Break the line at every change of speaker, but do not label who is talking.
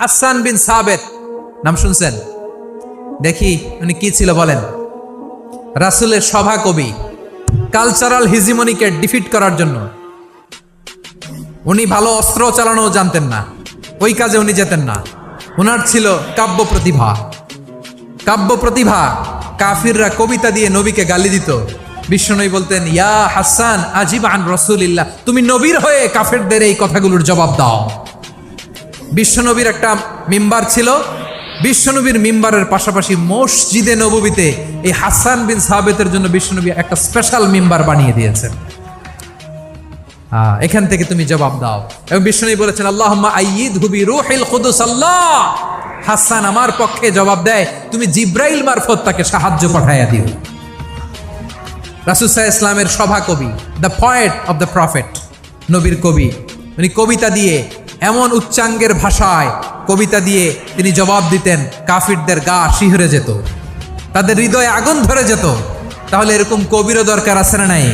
হাসান বিন সাবেত। নাম শুনছেন? দেখি উনি কি ছিল বলেন। রাসুলের সভা কবি কালচারাল হিজিমনিকে ডিফিট করার জন্য। উনি ভালো অস্ত্র চালানো জানতেন না, ওই কাজে উনি যেতেন না। ওনার ছিল কাব্য প্রতিভা। কাব্য প্রতিভা কাফিররা কবিতা দিয়ে নবীকে গালি দিত। বিশ্বনবী বলতেন, ইয়া হাসান আজিব আন রসুলিল্লাহ, তুমি নবীর হয়ে কাফেরদের এই কথাগুলোর জবাব দাও। বিশ্বনবীর একটা মিম্বার ছিল। বিশ্বনবীর মিম্বারের পাশাপাশি মসজিদে নববীতে এই হাসান বিন সাহাবেতের জন্য বিশ্বনবী একটা স্পেশাল মিম্বার বানিয়ে দিয়েছেন। এখান থেকে তুমি জবাব দাও। এবং বিষ্ণু বলেছেন আল্লাহ আইয়িদ হুবি রুহিল হাসান আমার পক্ষে জবাব দেয়, তুমি জিব্রাইল মারফত তাকে সাহায্য পাঠাইয়া দিও। রাসুসাহ ইসলামের সভা কবি the poet of the prophet নবীর কবি। উনি কবিতা দিয়ে এমন উচ্চাঙ্গের ভাষায় কবিতা দিয়ে তিনি জবাব দিতেন, কাফিরদের গা শিহরে যেত, তাদের হৃদয়ে আগুন ধরে যেত। তাহলে এরকম কবিরও দরকার আছে না নাই?